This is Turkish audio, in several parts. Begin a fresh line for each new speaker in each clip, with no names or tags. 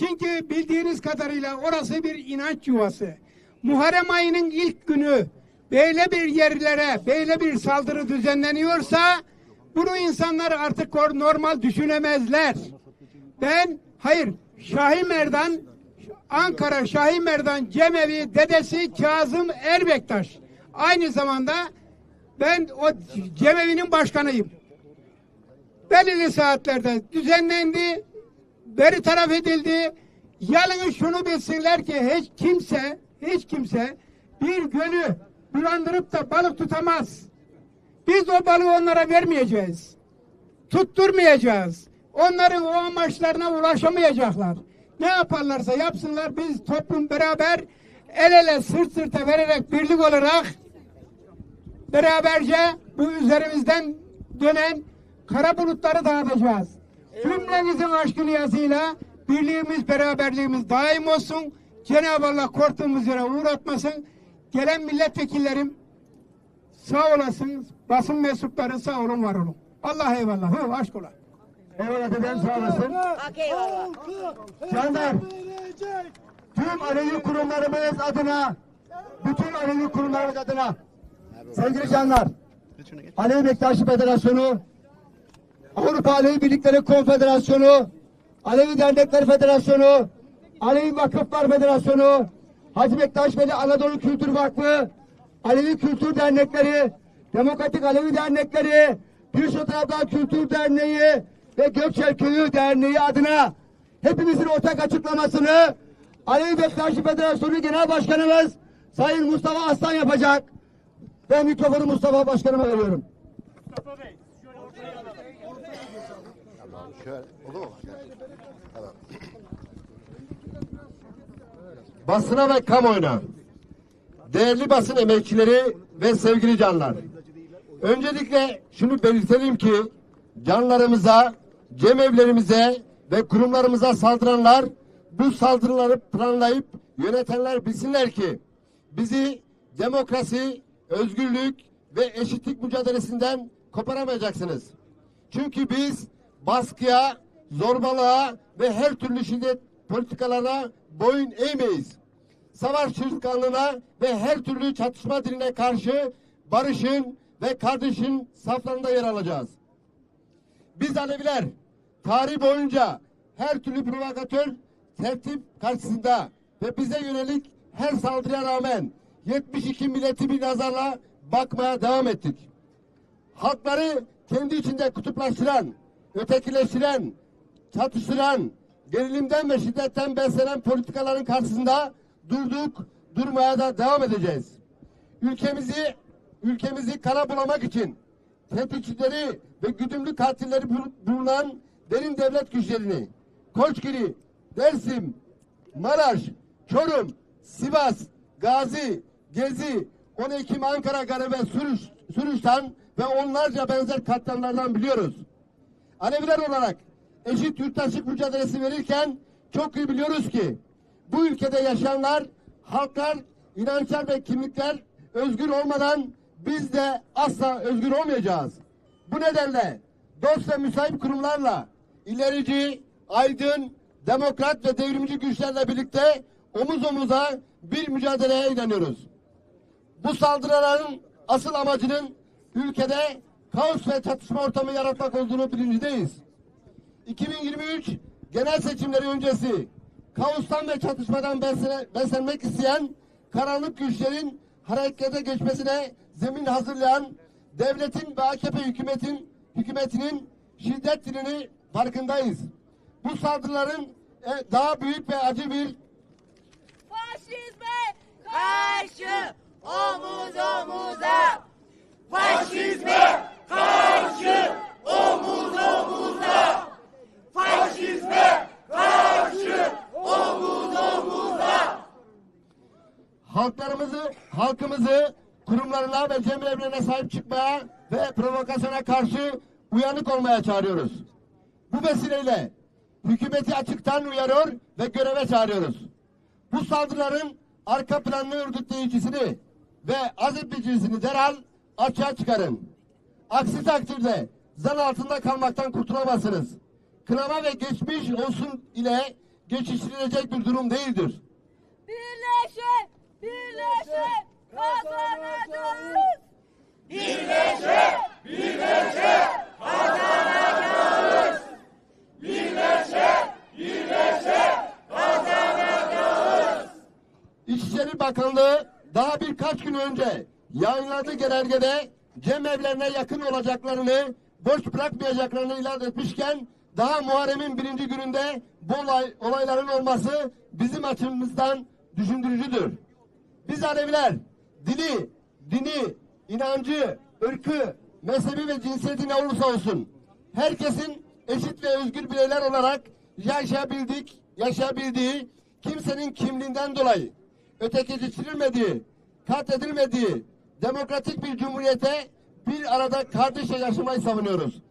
Çünkü bildiğiniz kadarıyla orası bir inanç yuvası. Muharrem ayının ilk günü böyle bir yerlere, böyle bir saldırı düzenleniyorsa bunu insanlar artık or- normal düşünemezler. Ben hayır Şahin Merdan Ankara Şahin Merdan Cemevi dedesi Kazım Erbektaş. Aynı zamanda ben o Cemevi'nin başkanıyım. Belirli saatlerde düzenlendi, beri taraf edildi. Yalnız şunu bilsinler ki hiç kimse, hiç kimse bir gölü bulandırıp da balık tutamaz. Biz o balığı onlara vermeyeceğiz. Tutturmayacağız. Onların o amaçlarına ulaşamayacaklar. Ne yaparlarsa yapsınlar biz toplum beraber el ele sırt sırta vererek birlik olarak beraberce bu üzerimizden dönen kara bulutları dağıtacağız. Cümlemizin aşkı niyazıyla birliğimiz, beraberliğimiz daim olsun. Cenab-ı Allah korktuğumuz yere uğratmasın. Gelen milletvekillerim sağ olasın. Basın mensupları sağ olun, var olun. Allah eyvallah. Hı, aşk ola.
Eyvallah dedem sağ olasın.
Hak eyvallah.
Canlar, tüm Alevi kurumlarımız adına, bütün Alevi kurumlarımız adına, sevgili canlar, Alevi Bektaşi Federasyonu, Avrupa Alevi Birlikleri Konfederasyonu, Alevi Dernekler Federasyonu, Alevi Vakıflar Federasyonu, Hacı Bektaş Veli Anadolu Kültür Vakfı, Alevi Kültür Dernekleri, Demokratik Alevi Dernekleri, Pirşot Abdal Kültür Derneği ve Gökçel Köyü Derneği adına hepimizin ortak açıklamasını Alevi Bektaşi Federasyonu Genel Başkanımız Sayın Mustafa Aslan yapacak. Ben mikrofonu Mustafa Başkanıma veriyorum.
Şöyle, olur mu? Tamam.
basına ve kamuoyuna, değerli basın emekçileri ve sevgili canlar. Öncelikle şunu belirtelim ki canlarımıza, cemevlerimize ve kurumlarımıza saldıranlar bu saldırıları planlayıp yönetenler bilsinler ki bizi demokrasi, özgürlük ve eşitlik mücadelesinden koparamayacaksınız. Çünkü biz baskıya, zorbalığa ve her türlü şiddet politikalarına boyun eğmeyiz. Savaş çırtkanlığına ve her türlü çatışma diline karşı barışın ve kardeşin saflarında yer alacağız. Biz Aleviler tarih boyunca her türlü provokatör tertip karşısında ve bize yönelik her saldırıya rağmen 72 milleti bir nazarla bakmaya devam ettik halkları kendi içinde kutuplaştıran, ötekileştiren, çatıştıran, gerilimden ve şiddetten beslenen politikaların karşısında durduk, durmaya da devam edeceğiz. Ülkemizi ülkemizi kana bulamak için tetikçileri ve güdümlü katilleri bul- bulunan derin devlet güçlerini Koçgiri, Dersim, Maraş, Çorum, Sivas, Gazi, Gezi, 10 Ekim Ankara Garı ve Sürüş, Sürüş'ten ve onlarca benzer katliamlardan biliyoruz. Aleviler olarak eşit yurttaşlık mücadelesi verirken çok iyi biliyoruz ki bu ülkede yaşayanlar, halklar, inançlar ve kimlikler özgür olmadan biz de asla özgür olmayacağız. Bu nedenle dost ve müsait kurumlarla ilerici, aydın, demokrat ve devrimci güçlerle birlikte omuz omuza bir mücadeleye inanıyoruz. Bu saldırıların asıl amacının ülkede kaos ve çatışma ortamı yaratmak olduğunu bilincindeyiz. 2023 genel seçimleri öncesi kaostan ve çatışmadan beslenmek isteyen karanlık güçlerin harekete geçmesine zemin hazırlayan devletin ve AKP hükümetin hükümetinin şiddet dilini farkındayız. Bu saldırıların e, daha büyük ve acı bir
Faşizme karşı omuz omuza. Faşizme karşı omuz omuza. Faşizme karşı omuz omuza.
halklarımızı, halkımızı kurumlarına ve cemevlerine sahip çıkmaya ve provokasyona karşı uyanık olmaya çağırıyoruz. Bu vesileyle hükümeti açıktan uyarıyor ve göreve çağırıyoruz. Bu saldırıların arka planlı örgütleyicisini ve azimleyicisini derhal açığa çıkarın. Aksi takdirde zan altında kalmaktan kurtulamazsınız. Kınama ve geçmiş olsun ile geçiştirilecek bir durum değildir.
Birleşe, birleşe kazanacağız. Birleşe, birleşe kazanacağız. Birleşe, birleşe kazanacağız.
İçişleri Bakanlığı daha birkaç gün önce yayınladığı genelgede cemevlerine yakın olacaklarını, boş bırakmayacaklarını ilan etmişken daha Muharrem'in birinci gününde bu olay, olayların olması bizim açımızdan düşündürücüdür. Biz Aleviler dili, dini, inancı, ırkı, mezhebi ve cinsiyeti ne olursa olsun herkesin eşit ve özgür bireyler olarak yaşayabildik, yaşayabildiği kimsenin kimliğinden dolayı ötekileştirilmediği, katledilmediği demokratik bir cumhuriyete bir arada kardeşçe yaşamayı savunuyoruz.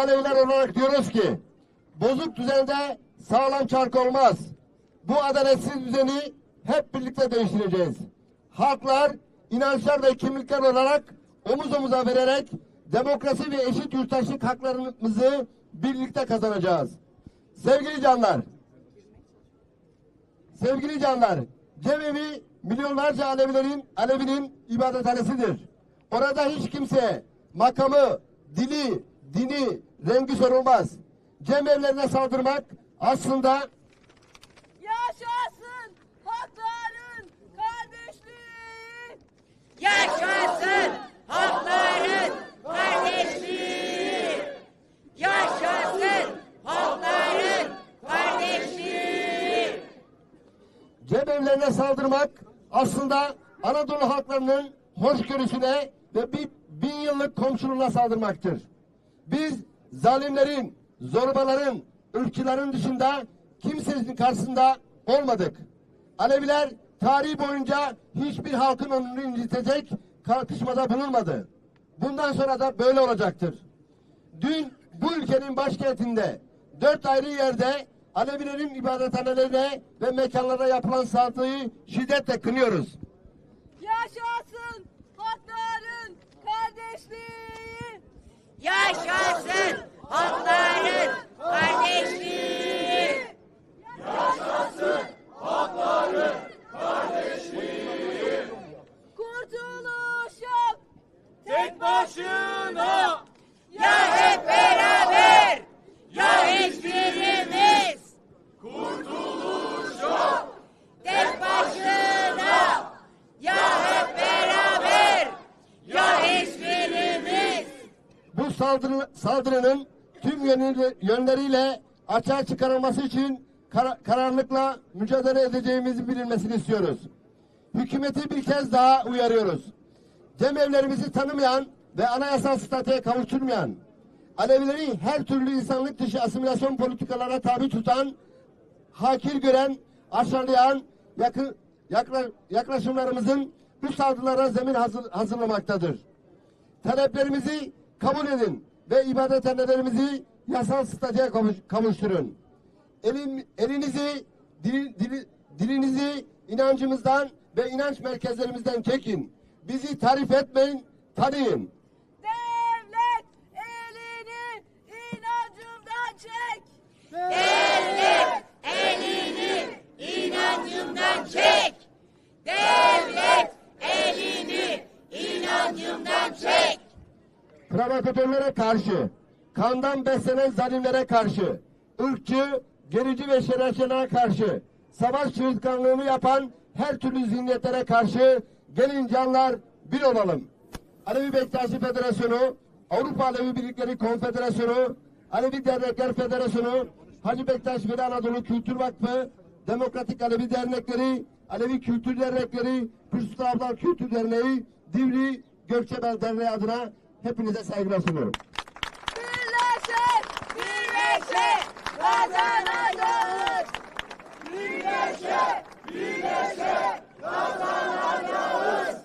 Biz Aleviler olarak diyoruz ki bozuk düzende sağlam çark olmaz. Bu adaletsiz düzeni hep birlikte değiştireceğiz. Halklar, inançlar ve kimlikler olarak omuz omuza vererek demokrasi ve eşit yurttaşlık haklarımızı birlikte kazanacağız. Sevgili canlar, sevgili canlar, cemevi milyonlarca Alevilerin, Alevinin ibadethanesidir. Orada hiç kimse makamı, dili, dini, rengi sorulmaz. Cemevlerine saldırmak aslında
Yaşasın hakların kardeşliği.
Yaşasın halkların kardeşliği. Yaşasın halkların kardeşliği.
cemevlerine saldırmak aslında Anadolu halklarının hoşgörüsüne ve bir bin yıllık komşuluğuna saldırmaktır. Biz zalimlerin, zorbaların, ırkçıların dışında kimsenin karşısında olmadık. Aleviler tarihi boyunca hiçbir halkın onurunu incitecek kalkışmada bulunmadı. Bundan sonra da böyle olacaktır. Dün bu ülkenin başkentinde dört ayrı yerde Alevilerin ibadethanelerine ve mekanlara yapılan saldırıyı şiddetle kınıyoruz.
Yaşasın hakların kardeşliği.
Yaşasın halkların kardeşliği.
Kurtuluş yok.
Tek başına
Ya hep beraber ya hiçbirimiz.
kurtuluş yok.
Tek başına ya hep beraber ya hiçbirimiz.
Bu saldırı, saldırının tüm yönleri- yönleriyle açığa çıkarılması için kara- kararlılıkla mücadele edeceğimizi bilinmesini istiyoruz. Hükümeti bir kez daha uyarıyoruz. Cemevlerimizi tanımayan ve anayasal statüye kavuşturmayan, Alevileri her türlü insanlık dışı asimilasyon politikalara tabi tutan, hakir gören, aşağılayan yakın, yakla- yaklaşımlarımızın bu saldırılara zemin hazır, hazırlamaktadır. Taleplerimizi kabul edin ve ibadethanelerimizi yasal statüye kavuş- kavuşturun. Elin, elinizi, dil- dili- dilinizi inancımızdan ve inanç merkezlerimizden çekin. Bizi tarif etmeyin, tanıyın. Provokatörlere karşı, kandan beslenen zalimlere karşı, ırkçı, gerici ve şerefsizlere karşı, savaş çığırtkanlığını yapan her türlü zihniyetlere karşı gelin canlar bir olalım. Alevi Bektaşi Federasyonu, Avrupa Alevi Birlikleri Konfederasyonu, Alevi Dernekler Federasyonu, Hacı Bektaş Veli Anadolu Kültür Vakfı, Demokratik Alevi Dernekleri, Alevi Kültür Dernekleri, Pürsüt Abdal Kültür Derneği, Divri Gökçebel Derneği adına
Hepinize saygılar sunuyorum.
Birleşe, birleşe kazanacağız. Birleşe, birleşe kazanacağız.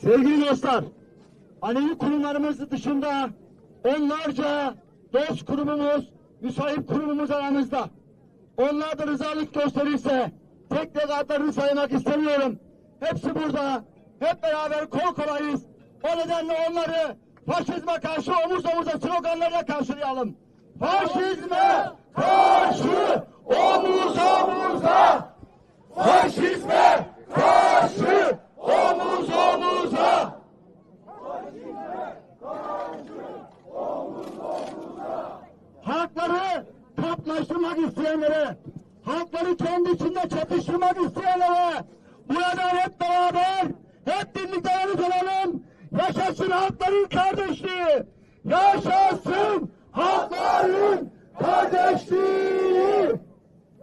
Sevgili dostlar, Alevi kurumlarımız dışında onlarca dost kurumumuz, müsait kurumumuz aramızda. Onlar da rızalık gösterirse tek tek adlarını saymak istemiyorum. Hepsi burada. Hep beraber kol kolayız. O nedenle onları faşizme karşı omuz omuza sloganlarla karşılayalım. Faşizme karşı omuz omuza! Faşizme karşı omuz omuza! Halkları kaplaştırmak isteyenlere, kendi içinde çatıştırmak isteyenlere, buradan hep beraber, hep birlikte yanıt olalım. Yaşasın halkların kardeşliği! Yaşasın halkların kardeşliği!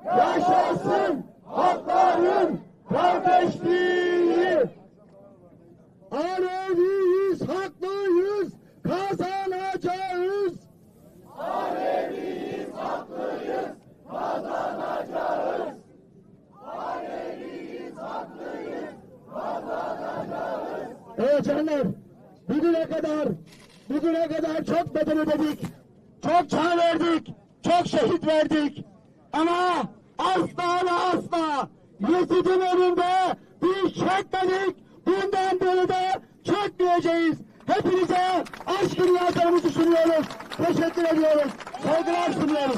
Yaşasın halkların kardeşliği! Aleviyiz, haklıyız, kazanacağız. Evet canlar, bugüne kadar, bugüne kadar çok bedel ödedik, çok can verdik, çok şehit verdik. Ama asla ve asla Yezid'in önünde biz çekmedik, bundan böyle de çekmeyeceğiz. Hepinize aşk dünyaslarımızı sunuyoruz. Teşekkür ediyoruz. Saygılar sunuyoruz.